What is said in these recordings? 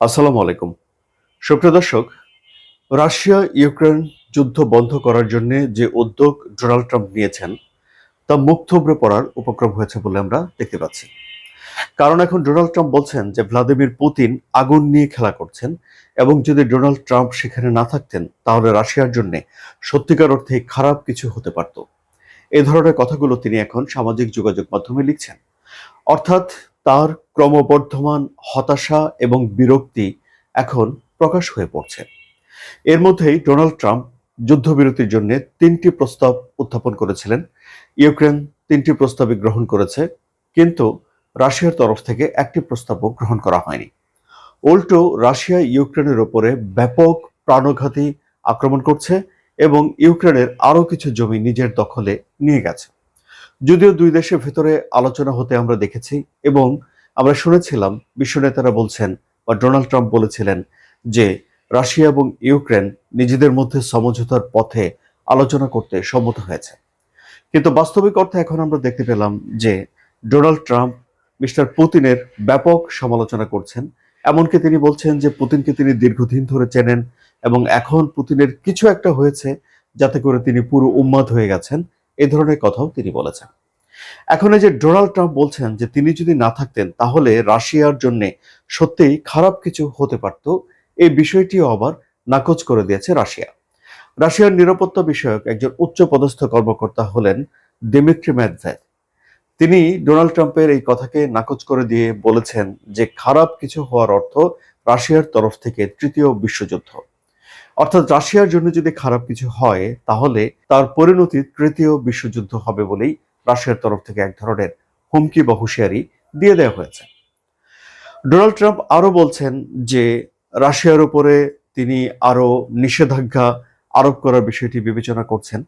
আসসালামু আলাইকুম। সুপ্রিয় দর্শক, রাশিয়া ইউক্রেন যুদ্ধ বন্ধ করার জন্য যে উদ্যোগ ডোনাল্ড ট্রাম্প নিয়েছেন, তা মুখ থুবড়ে পড়ার উপক্রম হয়েছে বলে আমরা দেখতে পাচ্ছি। কারণ এখন ডোনাল্ড ট্রাম্প বলছেন যে ভ্লাদিমির পুতিন আগুন নিয়ে খেলা করছেন এবং যদি ডোনাল্ড ট্রাম্প সেখানে না থাকতেন, তাহলে রাশিয়ার জন্য সত্যিকার অর্থে খারাপ কিছু হতে পারত। এ ধরনের কথাগুলো তিনি এখন সামাজিক যোগাযোগ মাধ্যমে লিখছেন। অর্থাৎ তার ক্রমবর্ধমান হতাশা এবং বিরক্তি এখন প্রকাশ হয়ে পড়ছে। এর মধ্যেই ডোনাল্ড ট্রাম্প যুদ্ধবিরতির জন্য তিনটি প্রস্তাব উত্থাপন করেছিলেন। ইউক্রেন তিনটি প্রস্তাবই গ্রহণ করেছে, কিন্তু রাশিয়ার তরফ থেকে একটি প্রস্তাবও গ্রহণ করা হয়নি। উল্টো, রাশিয়া ইউক্রেনের ওপরে ব্যাপক প্রাণঘাতী আক্রমণ করছে এবং ইউক্রেনের আরও কিছু জমি নিজের দখলে নিয়ে গেছে। যদিও দুই দেশের ভেতরে আলোচনা হতে আমরা দেখেছি এবং আমরা শুনেছিলাম বিশ্ব নেতারা বলছেন বা ডোনাল্ড ট্রাম্প বলেছিলেন যে রাশিয়া এবং ইউক্রেন নিজেদের মধ্যে সমঝোতার পথে আলোচনা করতে সম্মত হয়েছে। কিন্তু বাস্তবিক অর্থে এখন আমরা দেখতে পেলাম যে ডোনাল্ড ট্রাম্প, মিস্টার পুতিনের ব্যাপক সমালোচনা করছেন। এমনকি তিনি বলছেন যে পুতিনকে তিনি দীর্ঘদিন ধরে চেনেন এবং এখন পুতিনের কিছু একটা হয়েছে যাতে করে তিনি পুরো উন্মাদ হয়ে গেছেন। এই ধরনের কথাও তিনি বলেছেন। এখন এই যে ডোনাল্ড ট্রাম্প বলছেন যে তিনি যদি না থাকতেন, তাহলে রাশিয়ার জন্য সত্যিই খারাপ কিছু হতে পারত। এই বিষয়টিও আবার নাকচ করে দিয়েছে রাশিয়া। রাশিয়ার নিরাপত্তা বিষয়ক একজন উচ্চ পদস্থ কর্মকর্তা হলেন দিমিত্রি ম্যাদভেদ তিনি ডোনাল্ড ট্রাম্পের এই কথাকে নাকচ করে দিয়ে বলেছেন যে খারাপ কিছু হওয়ার অর্থ রাশিয়ার তরফ থেকে তৃতীয় বিশ্বযুদ্ধ। অর্থাৎ রাশিয়ার জন্য যদি খারাপ কিছু হয়, তাহলে তার পরিণতি তৃতীয় বিশ্বযুদ্ধ হবে বলেই রাশিয়ার তরফ থেকে এক ধরনের হুমকি বা হুঁশিয়ারি দিয়ে দেওয়া হয়েছে। ডোনাল্ড ট্রাম্প আরও বলছেন যে, রাশিয়ার উপরে তিনি আরও নিষেধাজ্ঞা আরোপ করার বিষয়টি বিবেচনা করছেন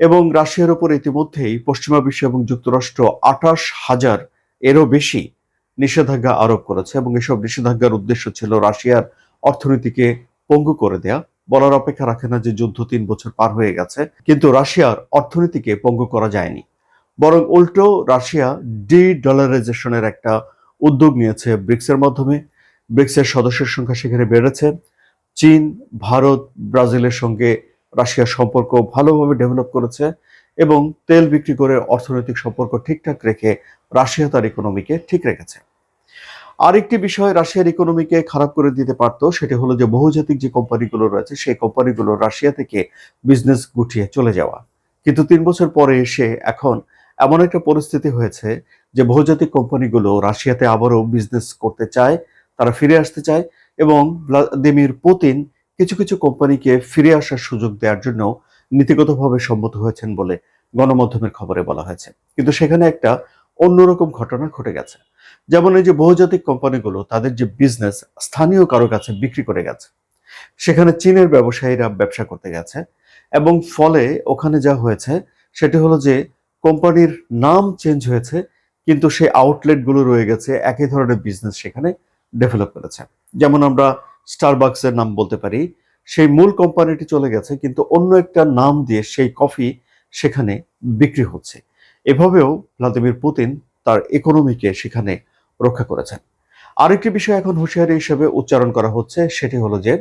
এবং রাশিয়ার উপর ইতিমধ্যেই পশ্চিমা বিশ্ব এবং যুক্তরাষ্ট্র আঠাশ হাজার এরও বেশি নিষেধাজ্ঞা আরোপ করেছে এবং এসব নিষেধাজ্ঞার উদ্দেশ্য ছিল রাশিয়ার অর্থনীতিকে পঙ্গু করে দেয়া। বলার অপেক্ষা রাখে না যে যুদ্ধ তিন বছর পার হয়ে গেছে, কিন্তু রাশিয়ার অর্থনীতিকে পঙ্গু করা যায়নি। বরং উল্টো, রাশিয়া ডি ডলারাইজেশনের একটা উদ্যোগ নিয়েছে ব্রিক্সের মাধ্যমে। ব্রিক্সের সদস্যের সংখ্যা সেখানে বেড়েছে। চীন, ভারত, ব্রাজিলের সঙ্গে রাশিয়ার সম্পর্ক ভালোভাবে ডেভেলপ করেছে এবং তেল বিক্রি করে অর্থনৈতিক সম্পর্ক ঠিকঠাক রেখে রাশিয়া তার ইকোনমিকে ঠিক রেখেছে। আরেকটি বিষয়, রাশিয়ার ইকোনমিকে খারাপ করে দিতে পারতো, সেটি হলো যে বহুজাতিক যে কোম্পানিগুলো রয়েছে, সেই কোম্পানিগুলো রাশিয়া থেকে বিজনেস গুটিয়ে চলে যাওয়া। কিন্তু তিন বছর পরে এসে এখন এমন একটা পরিস্থিতি হয়েছে যে বহুজাতিক কোম্পানিগুলো রাশিয়াতে আবারও বিজনেস করতে চায়, তারা ফিরে আসতে চায় এবং ভ্লাদিমির পুতিন কিছু কিছু কোম্পানিকে ফিরে আসার সুযোগ দেওয়ার জন্য নীতিগতভাবে সম্মত হয়েছেন বলে গণমাধ্যমের খবরে বলা হয়েছে। কিন্তু সেখানে একটা অন্যরকম ঘটনা ঘটে গেছে। যেমন এই যে বহুজাতিক কোম্পানিগুলো, তাদের যে বিজনেস স্থানীয় কারও কাছে বিক্রি করে গেছে। সেখানে চীনের ব্যবসায়ীরা ব্যবসা করতে গেছে এবং ফলে ওখানে যা হয়েছে, সেটি হলো যে কোম্পানির নাম চেঞ্জ হয়েছে, কিন্তু সেই আউটলেটগুলো রয়ে গেছে, একই ধরনের বিজনেস সেখানে ডেভেলপ করেছে। যেমন আমরা স্টারবাক্সের নাম বলতে পারি, সেই মূল কোম্পানিটি চলে গেছে, কিন্তু অন্য একটা নাম দিয়ে সেই কফি সেখানে বিক্রি হচ্ছে। এভাবেও ভ্লাদিমির পুতিন তার ইকোনমিকে সেখানে রক্ষা করেছেন। আরেকটি বিষয় এখন হুঁশিয়ারি হিসেবে উচ্চারণ করা হচ্ছে, সেটি হলো যে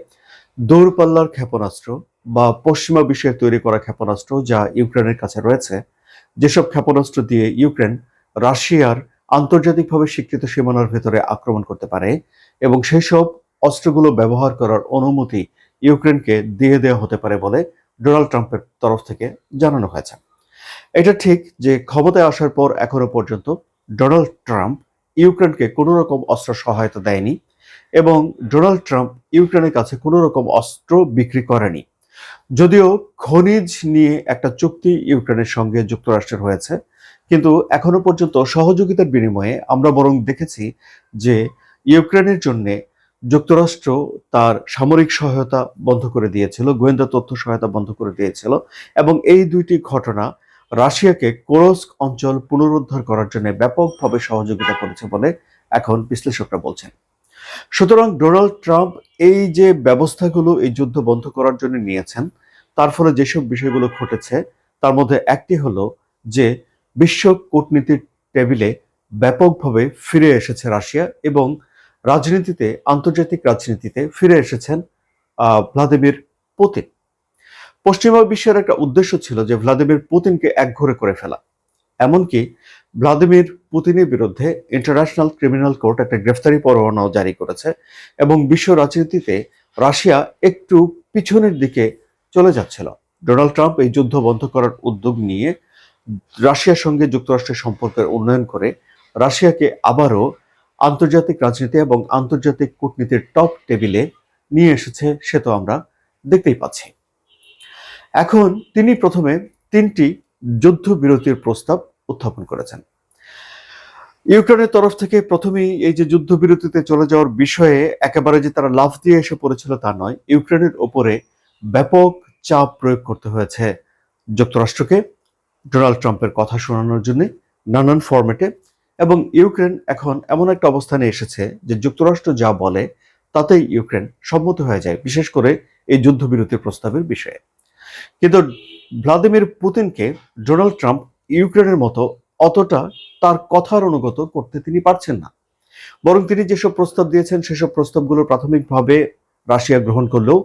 দূরপাল্লার ক্ষেপণাস্ত্র বা পশ্চিমা বিশ্বে তৈরি করা ক্ষেপণাস্ত্র যা ইউক্রেনের কাছে রয়েছে, যেসব ক্ষেপণাস্ত্র দিয়ে ইউক্রেন রাশিয়ার আন্তর্জাতিকভাবে স্বীকৃত সীমানার ভেতরে আক্রমণ করতে পারে এবং সেই সব অস্ত্রগুলো ব্যবহার করার অনুমতি ইউক্রেনকে দিয়ে দেওয়া হতে পারে বলে ডোনাল্ড ট্রাম্পের তরফ থেকে জানানো হয়েছে। এটা ঠিক যে ক্ষমতায় আসার পর এখনও পর্যন্ত ডোনাল্ড ট্রাম্প ইউক্রেনকে কোনো রকম অস্ত্র সহায়তা দেয়নি এবং ডোনাল্ড ট্রাম্প ইউক্রেনের কাছে কোনো রকম অস্ত্র বিক্রি করেনি। যদিও খনিজ নিয়ে একটা চুক্তি ইউক্রেনের সঙ্গে যুক্তরাষ্ট্রের হয়েছে, কিন্তু এখনও পর্যন্ত সহযোগিতার বিনিময়ে আমরা বরং দেখেছি যে ইউক্রেনের জন্য যুক্তরাষ্ট্র তার সামরিক সহায়তা বন্ধ করে দিয়েছিল, গোয়েন্দা তথ্য সহায়তা বন্ধ করে দিয়েছিল এবং এই দুইটি ঘটনা রাশিয়াকে কোরস্ক অঞ্চল পুনরুদ্ধার করার জন্য ব্যাপকভাবে সহযোগিতা করেছে বলে এখন বিশ্লেষকরা বলছেন। সুতরাং ডোনাল্ড ট্রাম্প এই যে ব্যবস্থাগুলো, এই যুদ্ধ বন্ধ করার জন্য নিয়েছেন, তার ফলে যেসব বিষয়গুলো ঘটেছে, তার মধ্যে একটি হলো যে বিশ্ব কূটনীতির টেবিলে ব্যাপকভাবে ফিরে এসেছে রাশিয়া এবং রাজনীতিতে, আন্তর্জাতিক রাজনীতিতে ফিরে এসেছেন ভ্লাদিমির পুতিন। পশ্চিমা বিশ্বের একটা উদ্দেশ্য ছিল যে ভ্লাদিমির পুতিনকে একঘরে করে ফেলা। এমনকি ভ্লাদিমির পুতিনের বিরুদ্ধে ইন্টারন্যাশনাল ক্রিমিনাল কোর্ট একটা গ্রেফতারি পরোয়ানাও জারি করেছে এবং বিশ্ব রাজনীতিতে রাশিয়া একটু পিছনের দিকে চলে যাচ্ছিল। ডোনাল্ড ট্রাম্প এই যুদ্ধ বন্ধ করার উদ্যোগ নিয়ে রাশিয়ার সঙ্গে যুক্তরাষ্ট্রের সম্পর্কের উন্নয়ন করে রাশিয়াকে আবারও আন্তর্জাতিক রাজনীতি এবং আন্তর্জাতিক কূটনীতির টপ টেবিলে নিয়ে এসেছে, সে তো আমরা দেখতেই পাচ্ছি। এখন তিনি প্রথমে তিনটি যুদ্ধবিরতির প্রস্তাব উত্থাপন করেছেন। ইউক্রেনের তরফ থেকে প্রথমেই এই যে যুদ্ধবিরতিতে চলে যাওয়ার বিষয়ে একেবারে যে তারা লাফ দিয়ে এসে পড়েছিল তা নয়, ইউক্রেনের ওপরে ব্যাপক চাপ প্রয়োগ করতে হয়েছে যুক্তরাষ্ট্রকে, ডোনাল্ড ট্রাম্পের কথা শোনানোর জন্য নানান ফরম্যাটে এবং ইউক্রেন এখন এমন একটা অবস্থানে এসেছে যে যুক্তরাষ্ট্র যা বলে তাতেই ইউক্রেন সম্মত হয়ে যায়, বিশেষ করে এই যুদ্ধবিরতির প্রস্তাবের বিষয়ে। কিন্তু ভ্লাদিমির পুতিনকে ডোনাল্ড ট্রাম্প ইউক্রেনের মতো অতটা তার কথার অনুগত করতে তিনি পারছেন না। বরং তিনি যেসব প্রস্তাব দিয়েছেন, সেসব প্রস্তাবগুলো প্রাথমিকভাবে রাশিয়া গ্রহণ করলেও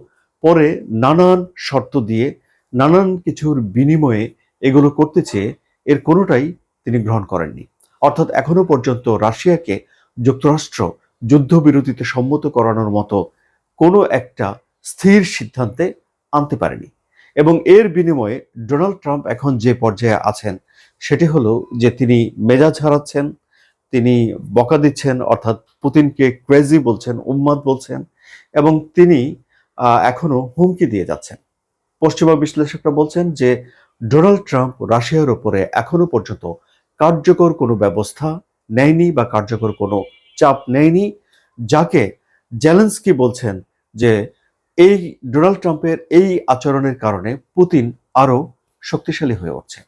পরে নানান শর্ত দিয়ে, নানান কিছুর বিনিময়ে এগুলো করতে চেয়ে এর কোনোটাই তিনি গ্রহণ করেননি। অর্থাৎ এখনও পর্যন্ত রাশিয়াকে যুক্তরাষ্ট্র যুদ্ধবিরতিতে সম্মত করানোর মতো কোনো একটা স্থির সিদ্ধান্তে আনতে পারেনি। এবং এর বিনিময়ে ডোনাল্ড ট্রাম্প এখন যে পর্যায়ে আছেন সেটি হলো যে তিনি মেজাজ হারাচ্ছেন তিনি বকা দিচ্ছেন অর্থাৎ পুতিনকে ক্রেজি বলছেন উম্মাদ বলছেন এবং তিনি আহ, এখনও হুমকি দিয়ে যাচ্ছেন। পশ্চিমা বিশ্লেষকরা বলছেন যে ডোনাল্ড ট্রাম্প রাশিয়ার উপরে এখনও পর্যন্ত কার্যকর কোনো ব্যবস্থা নেয়নি বা কার্যকর কোনো চাপ নেয়নি যাকে জেলেন্সকি বলছেন যে এই ডোনাল্ড ট্রাম্পের এই আচরণের কারণে পুতিন আরও শক্তিশালী হয়ে উঠছে।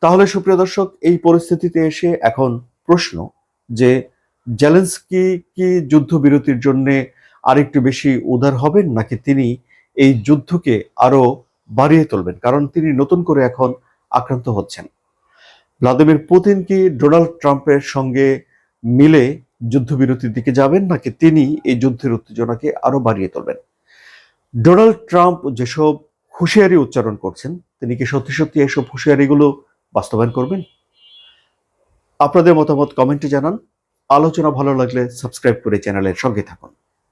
তাহলে সুপ্রিয় দর্শক, এই পরিস্থিতিতে এসে এখন প্রশ্ন যে জেলেন্সকি কি যুদ্ধবিরতির জন্য আরেকটু বেশি উদার হবেন নাকি তিনি এই যুদ্ধকে আরও বাড়িয়ে তুলবেন? কারণ তিনি নতুন করে এখন আক্রান্ত হচ্ছেন। ভ্লাদিমির পুতিন কি ডোনাল্ড ট্রাম্পের সঙ্গে মিলে যুদ্ধবিরতির দিকে যাবেন নাকি তিনি এই যুদ্ধের উত্তেজনাকে আরও বাড়িয়ে তুলবেন? ডোনাল্ড ট্রাম্প যেসব হুঁশিয়ারি উচ্চারণ করছেন, তিনি কি সত্যি সত্যি এসব হুঁশিয়ারিগুলো বাস্তবায়ন করবেন? আপনাদের মতামত কমেন্টে জানান। আলোচনা ভালো লাগলে সাবস্ক্রাইব করে চ্যানেলের সঙ্গে থাকুন।